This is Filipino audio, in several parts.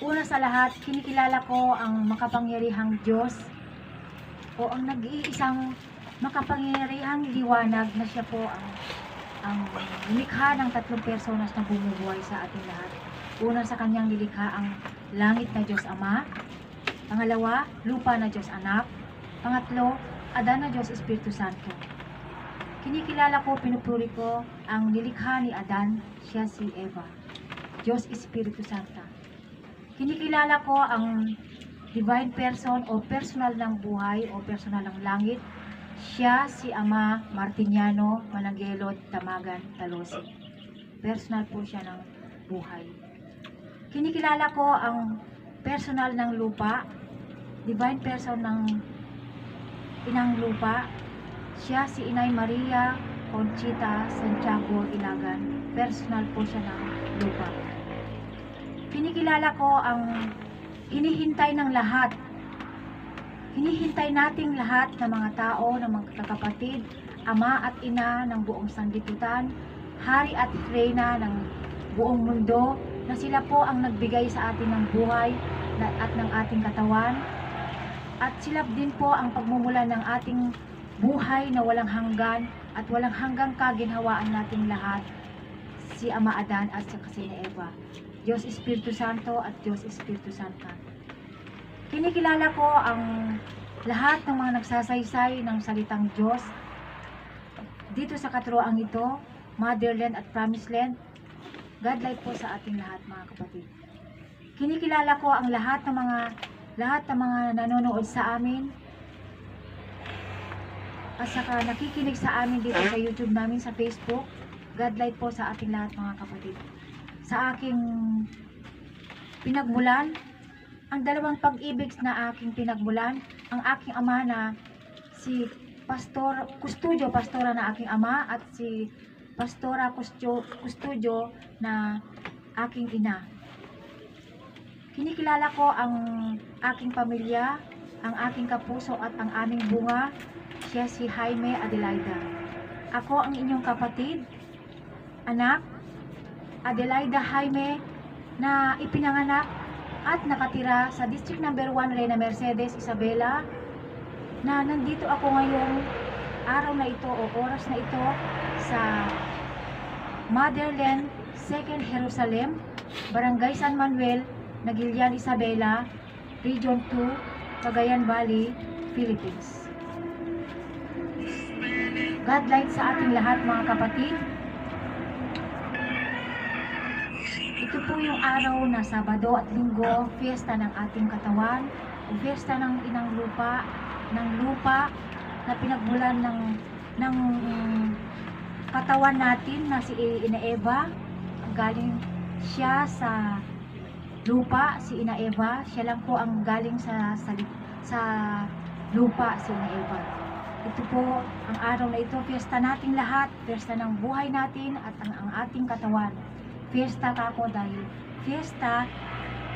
Una sa lahat, kinikilala ko ang makapangyarihang Diyos o ang nag-iisang makapangyarihang liwanag na siya po ang ang likha ng tatlong personas na bumubuhay sa ating lahat. Una sa kanyang nilikha ang langit na Diyos Ama. Pangalawa, lupa na Diyos Anak. Pangatlo, Adan na Diyos Espiritu Santo. Kinikilala ko, pinupuri ko ang nilikha ni Adan, siya si Eva. Diyos Espiritu Santa. Kinikilala ko ang divine person o personal ng buhay o personal ng langit. Siya si Ama Martiniano Managelot Tamagan Talosi. Personal po siya ng buhay. Kinikilala ko ang personal ng lupa, divine person ng inang lupa. Siya si Inay Maria Conchita Santiago Ilagan. Personal po siya ng lupa. Kinikilala ko ang hinihintay ng lahat. Hinihintay nating lahat ng mga tao, ng mga kakapatid, ama at ina ng buong sanglibutan, hari at reyna ng buong mundo, na sila po ang nagbigay sa atin ng buhay at ng ating katawan. At sila din po ang pagmumulan ng ating buhay na walang hanggan at walang hanggang kaginhawaan nating lahat si Ama Adan at saka si Eva. Diyos Espiritu Santo at Diyos Espiritu Santa. Kinikilala ko ang lahat ng mga nagsasaysay ng salitang Diyos dito sa katuroang ito, Motherland at Promised Land. God light po sa ating lahat mga kapatid. Kinikilala ko ang lahat ng mga lahat ng mga nanonood sa amin at saka nakikinig sa amin dito sa YouTube namin sa Facebook. God light po sa ating lahat mga kapatid. Sa aking pinagmulan, ang dalawang pag-ibig na aking pinagmulan, ang aking ama na si Pastor Custodio, pastora na aking ama at si Pastora Custodio, Custodio na aking ina. Kinikilala ko ang aking pamilya, ang aking kapuso at ang aming bunga. Si Jaime Adelaida. Ako ang inyong kapatid, anak, Adelaida Jaime, na ipinanganak at nakatira sa District Number 1 Reyna Mercedes Isabela na nandito ako ngayong araw na ito o oras na ito sa Motherland, Second Jerusalem, Barangay San Manuel, Nagilian Isabela, Region 2, Cagayan Valley, Philippines. God light sa ating lahat mga kapatid. Ito po yung araw na Sabado at Linggo, fiesta ng ating katawan, fiesta ng inang lupa, ng lupa na pinagmulan ng ng mm, katawan natin na si Ina Eva. Galing siya sa lupa, si Ina Eva. Siya lang po ang galing sa sa, sa lupa, si Ina Eva. Ito po ang araw na ito, fiesta nating lahat, fiesta ng buhay natin at ang, ang ating katawan. Fiesta ka ako dahil fiesta,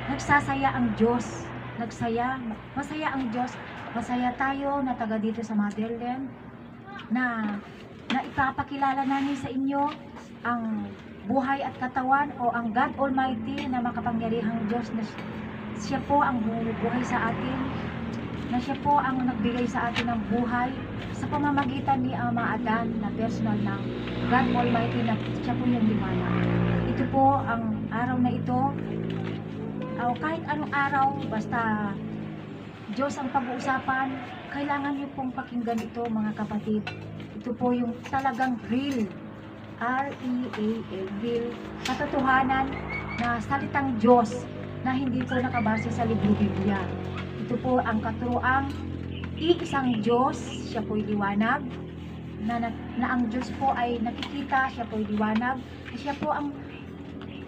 nagsasaya ang Diyos. Nagsaya, masaya ang Diyos. Masaya tayo na taga dito sa Motherland na na ipapakilala namin sa inyo ang buhay at katawan o ang God Almighty na makapangyarihang Diyos na si- siya po ang bumubuhay sa atin na siya po ang nagbigay sa atin ng buhay sa pamamagitan ni Ama Adan na personal ng God Almighty na siya po yung liwanag. Ito po ang araw na ito. O kahit anong araw basta Diyos ang pag-uusapan kailangan niyo pong pakinggan ito mga kapatid. Ito po yung talagang real R-E-A-L real katotohanan na salitang Diyos na hindi po nakabase sa libro Biblia ito po ang katuroang iisang Diyos siya po'y liwanag na, na, na ang Diyos po ay nakikita siya po'y liwanag siya po ang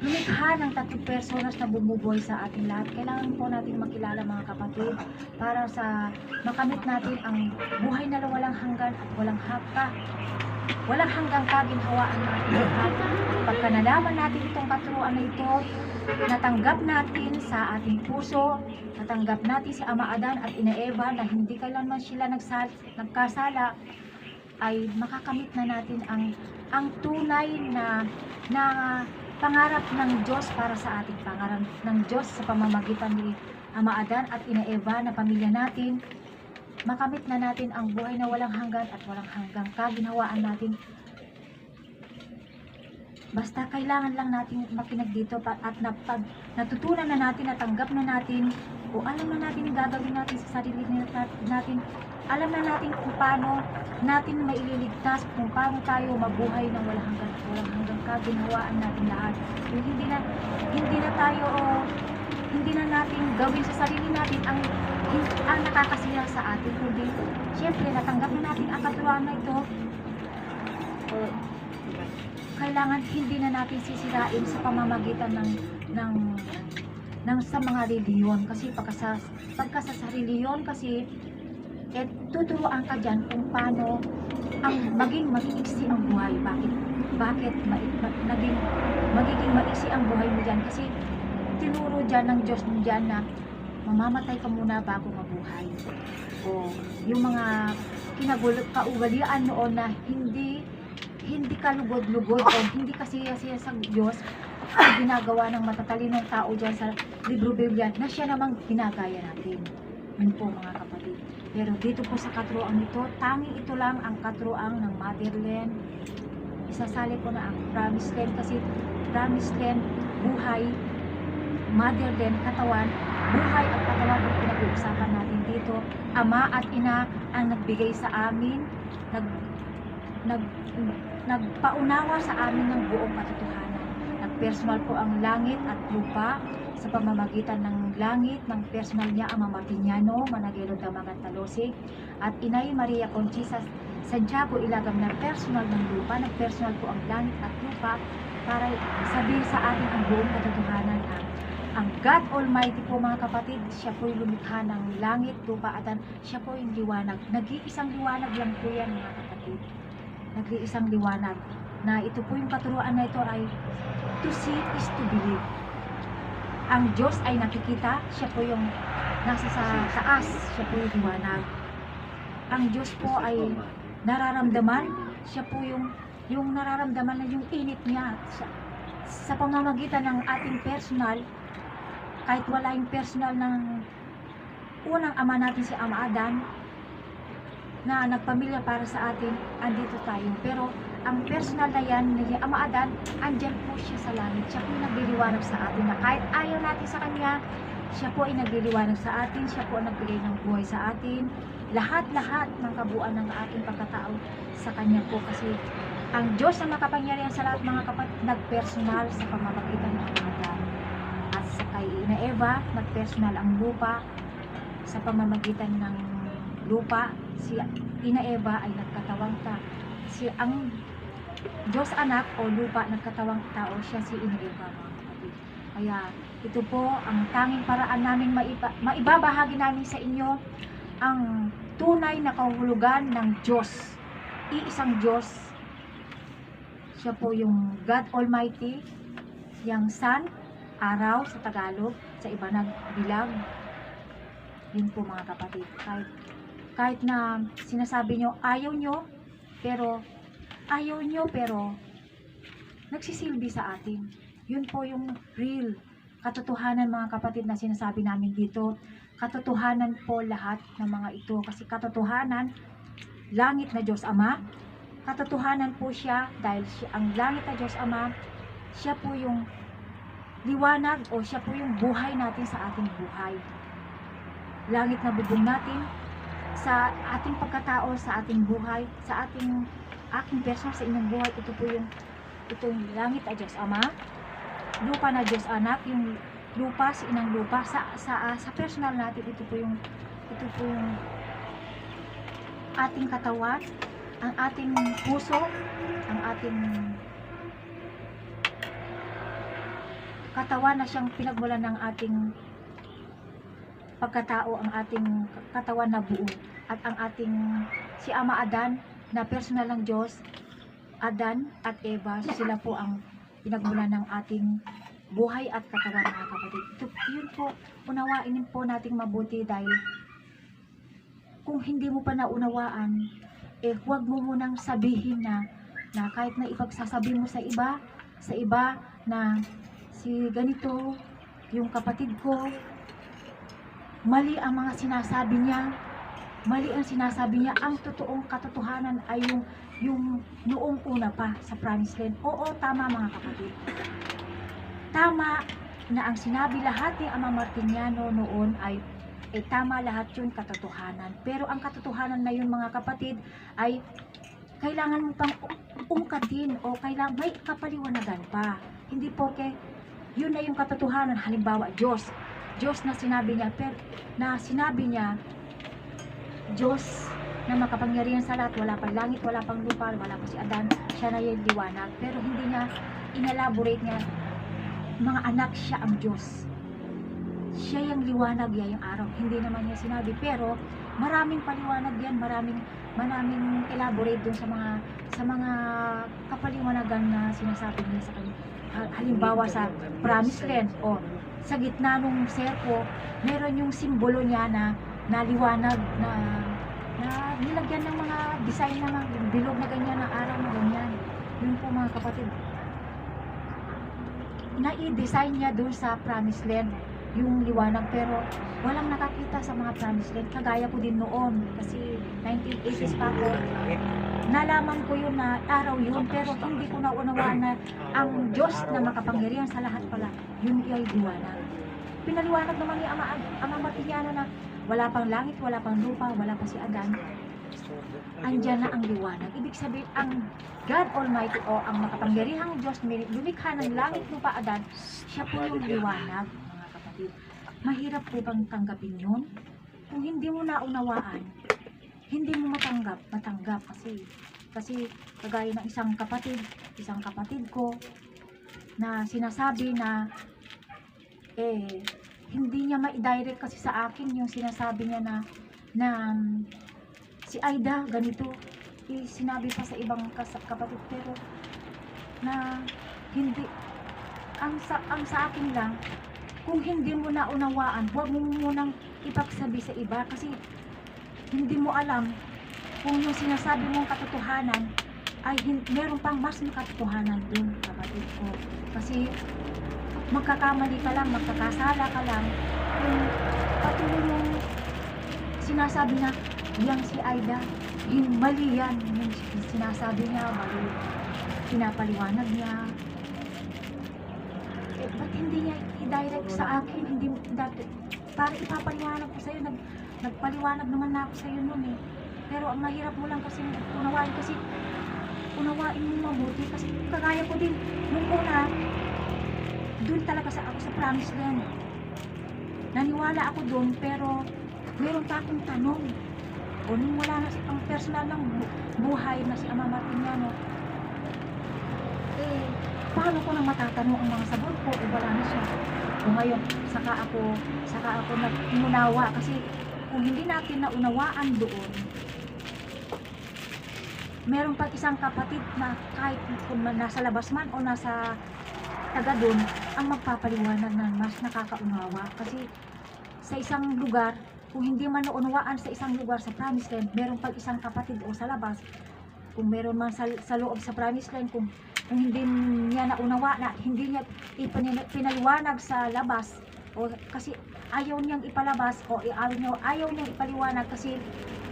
lumikha ng tatlong personas na bumubuhay sa ating lahat. Kailangan po natin makilala mga kapatid para sa makamit natin ang buhay na walang hanggan at walang haka. Walang hanggang kaginhawaan ng lahat. At pagka nalaman natin itong katuruan na ito, natanggap natin sa ating puso, natanggap natin si Ama Adan at Ina Eva na hindi kailanman sila nagsal, nagkasala, ay makakamit na natin ang ang tunay na na pangarap ng Diyos para sa ating pangarap ng Diyos sa pamamagitan ni Ama Adan at Ina Eva na pamilya natin makamit na natin ang buhay na walang hanggan at walang hanggang kaginhawaan natin Basta kailangan lang natin makinig dito at napag, natutunan na natin, natanggap na natin, o alam na natin gagawin natin sa sarili na- natin, alam na natin kung paano natin maililigtas, kung paano tayo mabuhay ng walang hanggan at walang hanggang kaginhawaan natin lahat. Yung hindi na, hindi na tayo, o, hindi na natin gawin sa sarili natin ang, ang nakakasira sa atin, kundi, syempre, natanggap na natin ang katuruan na ito, kailangan hindi na natin sisirain sa pamamagitan ng ng ng sa mga reliyon. Kasi pagka sa, sa, reliyon kasi eh, tuturuan ka dyan kung paano ang maging maiksi ang buhay. Bakit bakit ma, ma- naging magiging maiksi ang buhay mo dyan? Kasi tinuro dyan ng Diyos dyan na mamamatay ka muna bago mabuhay o yung mga kinagulot kaugalian noon na hindi hindi ka lugod-lugod o hindi kasi siya sa Diyos ang ginagawa ng matatalinong tao dyan sa libro Biblia na siya namang ginagaya natin. Yun po mga kapatid. Pero dito po sa katruang ito, tanging ito lang ang katruang ng motherland. Isasali ko na ang promised land kasi promised land, buhay, motherland, katawan, buhay at katawan ang pinag-uusapan natin dito. Ama at ina ang nagbigay sa amin, nag, nag, nagpaunawa sa amin ng buong katotohanan. Nagpersonal po ang langit at lupa sa pamamagitan ng langit ng personal niya ang Martiniano, Managelo Damagan Talosig at Inay Maria Conchisa Santiago Ilagam na personal ng lupa, nagpersonal po ang langit at lupa para sabihin sa atin ang buong katotohanan ang ang God Almighty po mga kapatid, siya po yung lumikha ng langit, lupa at siya po yung liwanag. Nag-iisang liwanag lang po yan mga kapatid nag-iisang liwanag na ito po yung katuruan na ito ay to see is to believe. Ang Diyos ay nakikita, siya po yung nasa sa taas, siya po yung liwanag. Ang Diyos po ay nararamdaman, siya po yung yung nararamdaman na yung init niya sa, sa pamamagitan ng ating personal kahit wala yung personal ng unang ama natin si Ama Adan na nagpamilya para sa atin, andito tayo. Pero ang personal na yan ni Ama Adan, andyan po siya sa langit. Siya po nagliliwanag sa atin na kahit ayaw natin sa Kanya, siya po ay nagliliwanag sa atin, siya po ang nagbigay ng buhay sa atin. Lahat-lahat ng kabuuan ng ating pagkatao sa Kanya po kasi ang Diyos na makapangyarihan sa lahat mga kapatid, nagpersonal sa pamamagitan ng Ama Adan. Ina Eva, nagpersonal ang lupa sa pamamagitan ng lupa, si Ina Eva ay nagkatawang ta. Si ang Diyos anak o lupa nagkatawang tao, siya si Ina Eva. Kaya ito po ang tanging paraan namin maiba, maibabahagi namin sa inyo ang tunay na kahulugan ng Diyos. Iisang Diyos. Siya po yung God Almighty, yung Sun, araw sa Tagalog, sa iba nagbilag. Yun po mga kapatid. Kahit kahit na sinasabi nyo ayaw nyo pero ayaw nyo pero nagsisilbi sa atin. Yun po yung real katotohanan mga kapatid na sinasabi namin dito. Katotohanan po lahat ng mga ito. Kasi katotohanan langit na Diyos Ama. Katotohanan po siya dahil siya, ang langit na Diyos Ama. Siya po yung liwanag o siya po yung buhay natin sa ating buhay. Langit na bubong natin sa ating pagkatao, sa ating buhay, sa ating aking personal sa inyong buhay, ito po yung ito yung langit na Diyos Ama, lupa na Diyos Anak, yung lupa, si inang lupa, sa, sa, ah, sa personal natin, ito po yung ito po yung ating katawan, ang ating puso, ang ating katawan na siyang pinagmulan ng ating pagkatao ang ating katawan na buo. At ang ating si Ama Adan na personal ng Diyos Adan at Eva sila po ang pinagmulan ng ating buhay at katawan mga kapatid. Ito, yun po unawain po nating mabuti dahil kung hindi mo pa naunawaan eh huwag mo munang sabihin na na kahit na ipagsasabi mo sa iba sa iba na si ganito, yung kapatid ko, mali ang mga sinasabi niya, mali ang sinasabi niya, ang totoong katotohanan ay yung, yung noong una pa sa Promised Land. Oo, tama mga kapatid. Tama na ang sinabi lahat ni Ama Martiniano noon ay eh, tama lahat yun katotohanan. Pero ang katotohanan na yun mga kapatid ay kailangan mo pang ungkatin o kailangan may kapaliwanagan pa. Hindi porke yun na yung katotohanan. Halimbawa, Diyos. Diyos na sinabi niya, pero, na sinabi niya, Diyos na makapangyarihan sa lahat, wala pang langit, wala pang lupa, wala pa si Adan, siya na yung liwanag. Pero hindi niya inelaborate niya, mga anak siya ang Diyos. Siya yung liwanag, yan yung araw. Hindi naman niya sinabi. Pero maraming paliwanag yan, maraming maraming elaborate dun sa mga sa mga kapaliwanagan na sinasabi niya sa kanya. Ha- Halimbawa sa Promised Land o sa gitna nung serpo, meron yung simbolo niya na naliwanag na na nilagyan ng mga design na mga bilog na ganyan ng araw na ganyan. Yun po mga kapatid. Na i-design niya doon sa Promised Land yung liwanag pero walang nakakita sa mga Promised Land. Kagaya ko din noon kasi 1980s pa ako. Nalaman ko yun na araw yun pero hindi ko naunawaan na ang Diyos na makapangyarihan sa lahat pala, yun ay liwanag. Pinaliwanag naman ni Ama, Ama Martiniano na wala pang langit, wala pang lupa, wala pa si Adan. Andyan na ang liwanag. Ibig sabihin, ang God Almighty o ang makapangyarihang Diyos, lumikha ng langit, lupa, Adan, siya po yung liwanag, kapatid. Mahirap po bang tanggapin yun? Kung hindi mo naunawaan, hindi mo matanggap, matanggap kasi kasi kagaya ng isang kapatid, isang kapatid ko na sinasabi na eh hindi niya ma-direct kasi sa akin yung sinasabi niya na na si Aida ganito eh, sinabi pa sa ibang kapatid pero na hindi ang sa ang sa akin lang kung hindi mo naunawaan huwag mo munang ipagsabi sa iba kasi hindi mo alam kung yung sinasabi mong katotohanan ay meron pang mas may katotohanan dun kapatid ko. Kasi magkakamali ka lang, magkakasala ka lang kung patuloy yung sinasabi na yang si Aida yung mali yan. Yung sinasabi niya mali. Pinapaliwanag niya eh, ba't hindi niya i-direct sa akin hindi dati para ipapaliwanag ko sa'yo nag, nagpaliwanag naman na ako sa'yo nun eh. Pero ang mahirap mo lang kasi unawain kasi unawain mo mabuti kasi kagaya ko din nung una doon talaga sa ako sa promise land naniwala ako doon pero meron pa akong tanong. O nung wala na ang personal ng bu- buhay na si Ama Martiniano eh paano ko na matatanong ang mga sagot ko? O wala na siya. O ngayon saka ako saka ako nag-unawa. Kasi kung hindi natin naunawaan doon meron pang isang kapatid na kahit kung nasa labas man o nasa taga doon ang magpapaliwanag na mas nakakaunawa. Kasi sa isang lugar kung hindi man naunawaan sa isang lugar sa promised land meron pang isang kapatid o sa labas kung meron man sa, sa loob sa promised land kung, kung hindi niya naunawa na hindi niya ipinil- pinaliwanag sa labas o kasi ayaw niyang ipalabas o ayaw, niya, ayaw niyang ipaliwanag kasi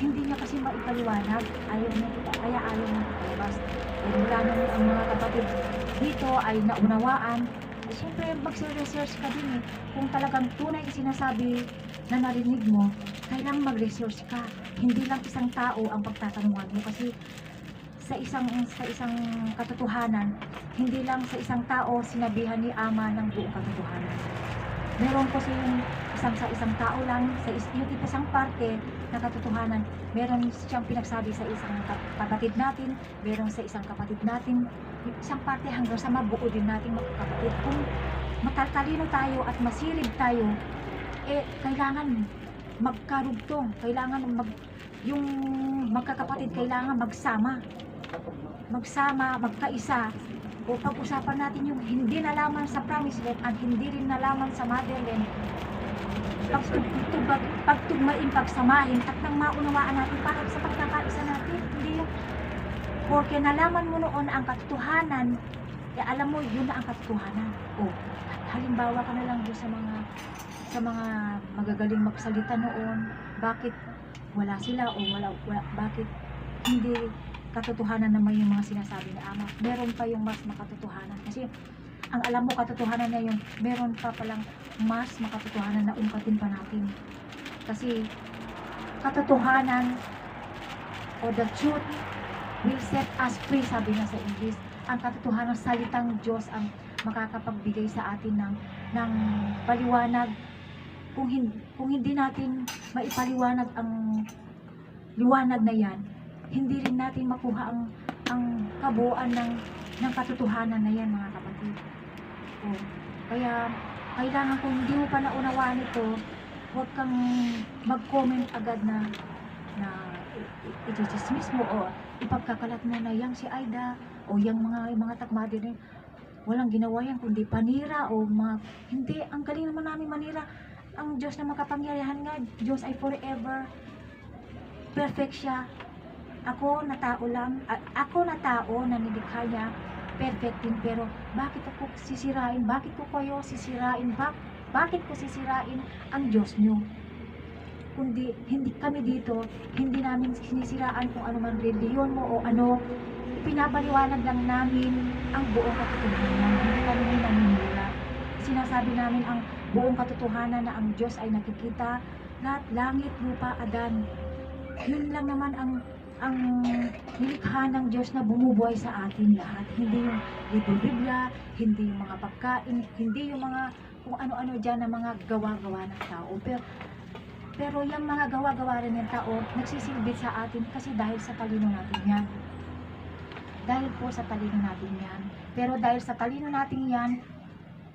hindi niya kasi maipaliwanag. Ayaw niya kaya ayaw niya ipalabas. Eh, mula nung ang mga kapatid dito ay naunawaan. Eh, siyempre magse-research ka din eh. Kung talagang tunay sinasabi na narinig mo kailangan mag-research ka. Hindi lang isang tao ang pagtatanungan mo kasi sa isang sa isang katotohanan hindi lang sa isang tao sinabihan ni ama ng buong katotohanan. Meron kasi yung isang sa isang tao lang sa is, yung isang parte na katotohanan meron siyang pinagsabi sa isang ka- kapatid natin meron sa isang kapatid natin isang parte hanggang sa mabuo din natin kapatid. Kung matatalino tayo at masirib tayo eh kailangan magkarugtong kailangan mag yung magkakapatid kailangan magsama magsama, magkaisa. O pag-usapan natin yung hindi nalaman sa promised land at hindi rin nalaman sa motherland pagtugtubag, pagtugmain, pagsamahin at nang maunawaan natin para sa pagkakaisa natin hindi yung porque nalaman mo noon ang katotohanan Eh, alam mo, yun na ang katotohanan. O, halimbawa ka na lang doon sa mga sa mga magagaling magsalita noon, bakit wala sila o wala, wala bakit hindi katotohanan naman yung mga sinasabi ni Ama. Meron pa yung mas makatotohanan. Kasi ang alam mo katotohanan na yung meron pa palang mas makatotohanan na ungkatin pa natin. Kasi katotohanan o the truth will set us free, sabi nga sa English. Ang katotohanan, salitang Diyos ang makakapagbigay sa atin ng, ng paliwanag. Kung hindi, kung hindi natin maipaliwanag ang liwanag na yan, hindi rin natin makuha ang, ang kabuuan ng, ng katotohanan na yan, mga kapatid. O, kaya, kailangan kung hindi mo pa naunawaan ito, huwag kang mag-comment agad na na i-dismiss mo o ipagkakalat mo na yang si Aida o yang mga mga takmadi rin walang ginawa yan kundi panira o mga hindi ang galing naman namin manira ang Diyos na makapangyarihan nga Diyos ay forever perfect siya ako na tao lang ako na tao na nilikha niya perfect din pero bakit ako sisirain bakit ko kayo sisirain bak bakit ko sisirain ang Diyos niyo kundi hindi kami dito, hindi namin sinisiraan kung ano man reliyon mo o ano, pinapaliwanag lang namin ang buong katotohanan. Hindi kami naninira. Sinasabi namin ang buong katotohanan na ang Diyos ay nakikita, lahat, langit, lupa, adan. Yun lang naman ang ang nilikha ng Diyos na bumubuhay sa atin lahat. Hindi yung Biblia, hindi yung mga pagkain, hindi yung mga kung ano-ano dyan na mga gawa-gawa ng tao. Pero pero yung mga gawa-gawa rin ng tao, nagsisilbi sa atin kasi dahil sa talino natin yan. Dahil po sa talino natin yan. Pero dahil sa talino natin yan,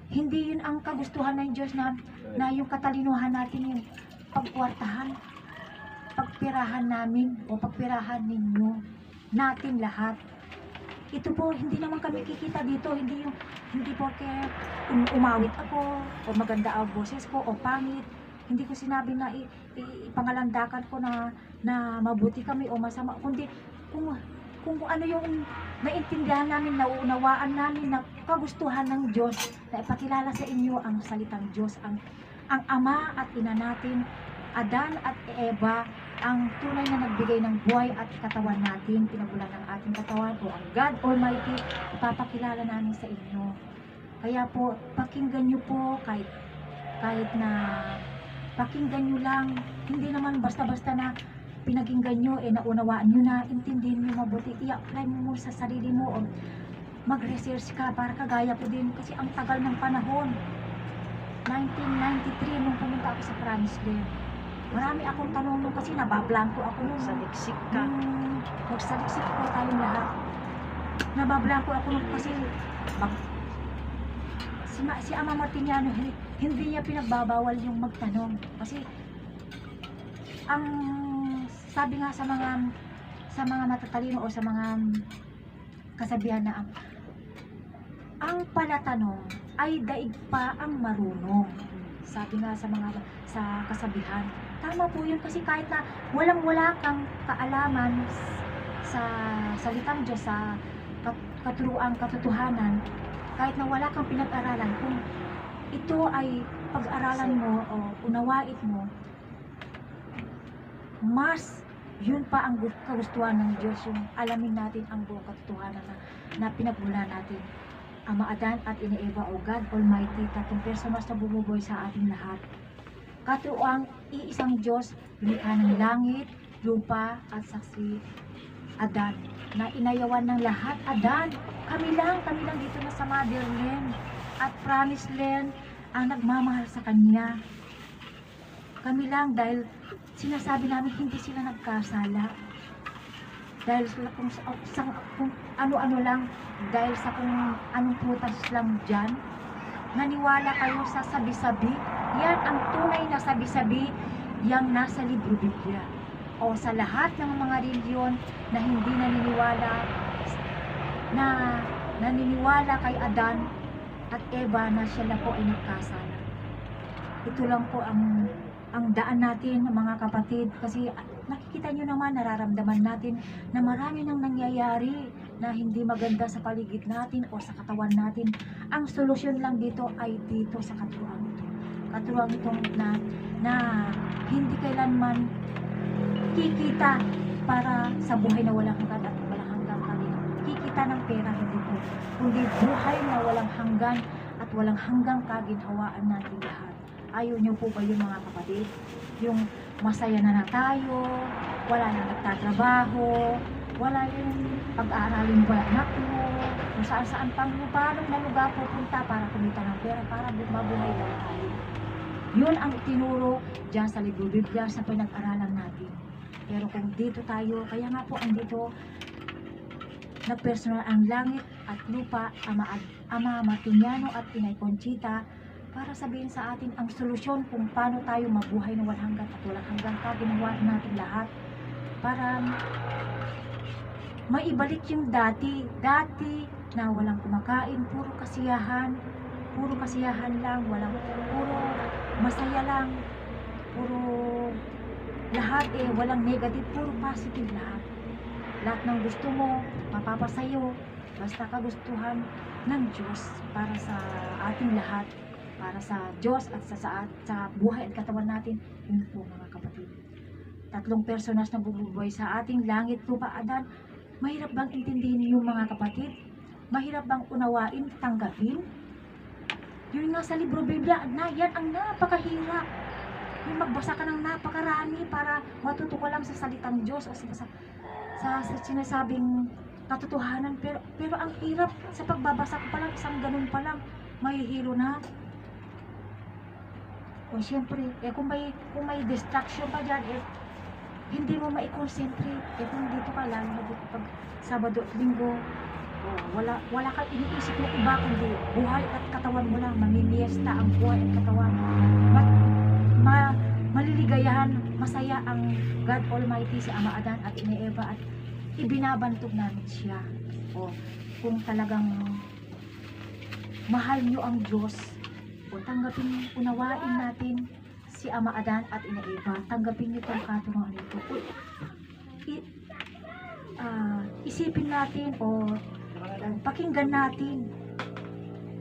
hindi yun ang kagustuhan ng Diyos na, na yung katalinuhan natin yung pagkwartahan, pagpirahan namin o pagpirahan ninyo, natin lahat. Ito po, hindi naman kami kikita dito, hindi yung, hindi po kaya um- umawit ako, o maganda ang boses ko, o pangit, hindi ko sinabi na ipangalandakan ko na na mabuti kami o masama. Kundi kung kung ano yung naintindihan namin, nauunawaan namin na kagustuhan ng Diyos na ipakilala sa inyo ang salitang Diyos, ang ang Ama at Ina natin, Adan at Eva, ang tunay na nagbigay ng buhay at katawan natin, pinagulan ng ating katawan o ang God Almighty, ipapakilala namin sa inyo. Kaya po, pakinggan nyo po kahit kahit na pakinggan nyo lang, hindi naman basta-basta na pinakinggan nyo, eh naunawaan nyo na, intindihin nyo mabuti, i-apply mo muna sa sarili mo, o mag-research ka para kagaya ko din, kasi ang tagal ng panahon. 1993 nung pumunta ako sa Promised Land. Marami akong tanong nung kasi nabablanko ako nung Saliksik ka. nung magsaliksik po tayong lahat. Nabablanko ako nung kasi mag, si, Ma- si Ama Martiniano, hindi, hindi niya pinagbabawal yung magtanong. Kasi ang sabi nga sa mga sa mga matatalino o sa mga kasabihan na ang ang palatanong ay daig pa ang marunong. Sabi nga sa mga sa kasabihan. Tama po yun kasi kahit na walang wala kang kaalaman sa salitang Diyos sa kat- katuruang katotohanan, kahit na wala kang pinag-aralan, kung ito ay pag-aralan mo o unawait mo, mas yun pa ang gu- kagustuhan ng Diyos, yung alamin natin ang buong katotohanan na, na pinagmula natin. Ama Adan at Ina Eva o God Almighty, tatlong personas na bumubuhay sa ating lahat. Katuang iisang Diyos, lumikha ng langit, lupa at saksi Adan na inayawan ng lahat Adan. Kami lang, kami lang dito na sa motherland at promised land ang nagmamahal sa Kanya. Kami lang dahil sinasabi namin hindi sila nagkasala. Dahil sila kung, sa, sa, kung ano-ano lang, dahil sa kung anong prutas lang dyan, naniwala kayo sa sabi-sabi, yan ang tunay na sabi-sabi, yang nasa libro Biblia. O sa lahat ng mga reliyon na hindi naniniwala na naniniwala kay Adan at Eva na sila po ay nagkasala. Ito lang po ang ang daan natin mga kapatid kasi nakikita nyo naman nararamdaman natin na marami nang nangyayari na hindi maganda sa paligid natin o sa katawan natin. Ang solusyon lang dito ay dito sa katuruan ito. Katuruan itong na, na hindi kailanman kikita para sa buhay na walang hanggan at walang hanggang kanina. Kikita ng pera, hindi po. Kundi buhay na walang hanggan at walang hanggang kaginhawaan natin lahat. Ayaw niyo po ba yung mga kapatid? Yung masaya na na tayo, wala na nagtatrabaho, wala yung pag-aaralin ba anak mo, kung saan saan pang paano na lugar pupunta para kumita ng pera, para bu- mabuhay na tayo. Yun ang itinuro dyan sa libro Biblia sa pinag-aralan natin. Pero kung dito tayo, kaya nga po andito na personal ang langit at lupa, Ama, Ama Martiniano at Inay Conchita para sabihin sa atin ang solusyon kung paano tayo mabuhay na walang hanggan at walang hanggang kaginawa natin lahat para maibalik yung dati, dati na walang kumakain, puro kasiyahan, puro kasiyahan lang, walang, puro masaya lang, puro lahat eh, walang negative, puro positive lahat. Lahat ng gusto mo, mapapasayo, basta kagustuhan ng Diyos para sa ating lahat, para sa Diyos at sa, sa, sa buhay at katawan natin, yun po mga kapatid. Tatlong personas na bumubuhay sa ating langit, lupa, adan, mahirap bang intindihin yung mga kapatid? Mahirap bang unawain, tanggapin? Yun nga sa libro Biblia, na yan ang napakahirap. Yung magbasa ka ng napakarami para matuto ka lang sa salitang Diyos o sa, sa, sa, sa sinasabing katotohanan. Pero, pero ang hirap sa pagbabasa ko pa lang, isang ganun pa lang, mahihilo na. O siyempre, eh kung may, kung may distraction pa dyan, eh, hindi mo ma-concentrate. Kung dito ka lang, dito pag Sabado at Linggo, oh, wala, wala kang iniisip na iba kundi buhay at katawan mo lang, mamimiesta ang buhay at katawan. Ma, ma, maliligayahan, masaya ang God Almighty si Ama Adan at Ina Eva at ibinabantog namin siya. O kung talagang mahal niyo ang Diyos, o tanggapin, unawain natin si Ama Adan at Ina Eva, tanggapin niyo itong katuruan nito. I- ah, isipin natin o uh, pakinggan natin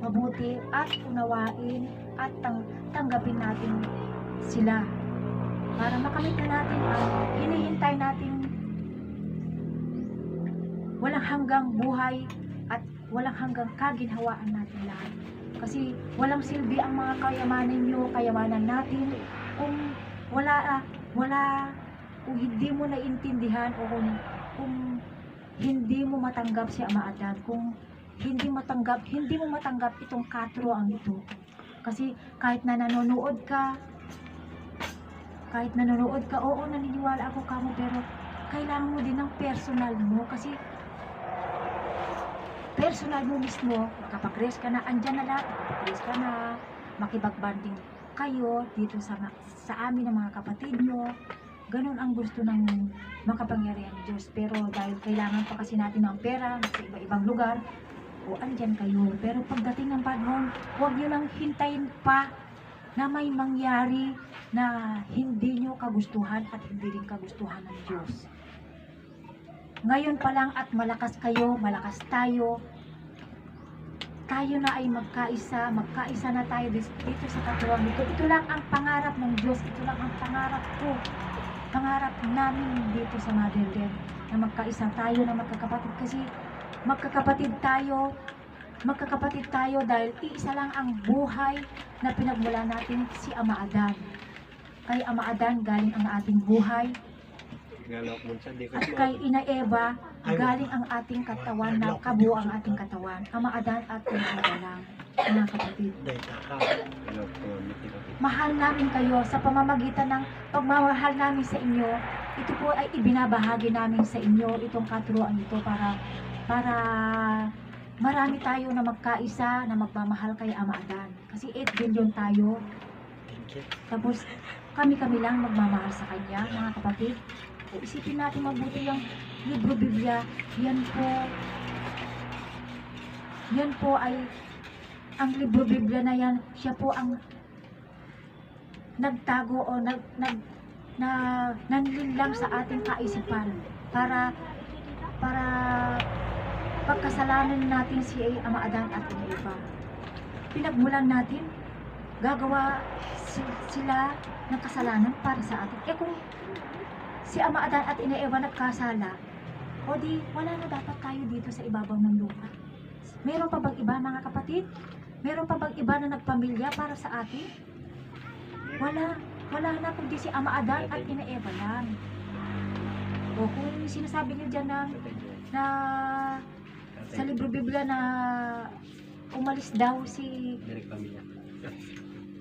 mabuti at unawain at tang tanggapin natin sila para makamit na natin ang hinihintay natin walang hanggang buhay at walang hanggang kaginhawaan natin lahat. Kasi walang silbi ang mga kayamanan nyo, kayamanan natin kung wala, ah, wala, kung hindi mo naiintindihan o kung, kung hindi mo matanggap si Ama Adan, kung hindi matanggap, hindi mo matanggap itong katuroan ito. Kasi kahit na nanonood ka, kahit nanonood ka, oo, naniniwala ako kamo, pero kailangan mo din ng personal mo kasi personal mo mismo, kapag-rest ka na, andyan na lahat, kapag-rest ka na, makibagbanding kayo dito sa, sa amin ng mga kapatid nyo. Ganun ang gusto ng makapangyarihan ng Diyos. Pero dahil kailangan pa kasi natin ng pera sa iba-ibang lugar, o andyan kayo. Pero pagdating ng panahon, huwag nyo lang hintayin pa na may mangyari na hindi nyo kagustuhan at hindi rin kagustuhan ng Diyos. Ngayon pa lang at malakas kayo, malakas tayo, tayo na ay magkaisa, magkaisa na tayo dito sa katuwang ito. Ito lang ang pangarap ng Diyos, ito lang ang pangarap ko, pangarap namin dito sa Motherland, na magkaisa tayo na magkakapatid. Kasi magkakapatid tayo, magkakapatid tayo dahil iisa lang ang buhay na pinagmula natin si Ama Adan. Kay Ama Adan galing ang ating buhay, at kay Ina Eva, galing ang ating katawan na kabuo ang ating katawan. Ama Adan at Ina Eva lang, mga kapatid. Mahal namin kayo sa pamamagitan ng pagmamahal namin sa inyo. Ito po ay ibinabahagi namin sa inyo itong katuruan ito para para marami tayo na magkaisa na magmamahal kay Ama Adan. Kasi 8 billion tayo. Tapos kami-kami lang magmamahal sa kanya, mga kapatid. Isipin natin mabuti yung libro Biblia. Yan po, yan po ay, ang libro Biblia na yan, siya po ang nagtago o nag, nag, na nanlilang sa ating kaisipan para para pagkasalanan natin si Ama Adan at Eva. Pinagmulan natin, gagawa si- sila ng kasalanan para sa atin. Eh kung si Ama Adan at Eva nagkasala, o di wala na dapat tayo dito sa ibabaw ng lupa. Meron pa bang iba mga kapatid? Meron pa bang iba na nagpamilya para sa atin? Wala. Wala na kundi si Ama Adan at Ina Eva lang. O kung sinasabi niyo dyan na, na sa libro Biblia na umalis daw si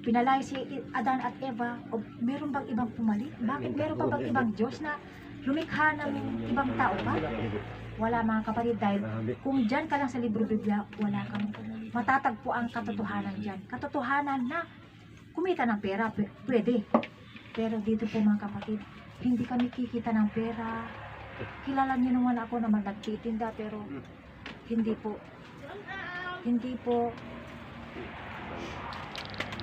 pinalay si Adan at Eva o meron bang ibang pumalit? Bakit meron pa bang ibang Diyos na lumikha ng ibang tao pa? Wala mga kapatid dahil kung dyan ka lang sa libro Biblia, wala kang matatagpo ang katotohanan dyan. Katotohanan na kumita ng pera, pwede. Pero dito po mga kapatid, hindi kami kikita ng pera. Kilala niyo naman ako naman nagtitinda pero hindi po. Hindi po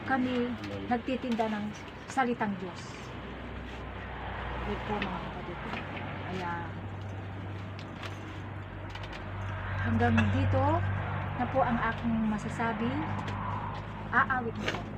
kami nagtitinda ng salitang Diyos. Hindi po mga kapatid. Kaya hanggang dito na po ang aking masasabi. Aawit nito.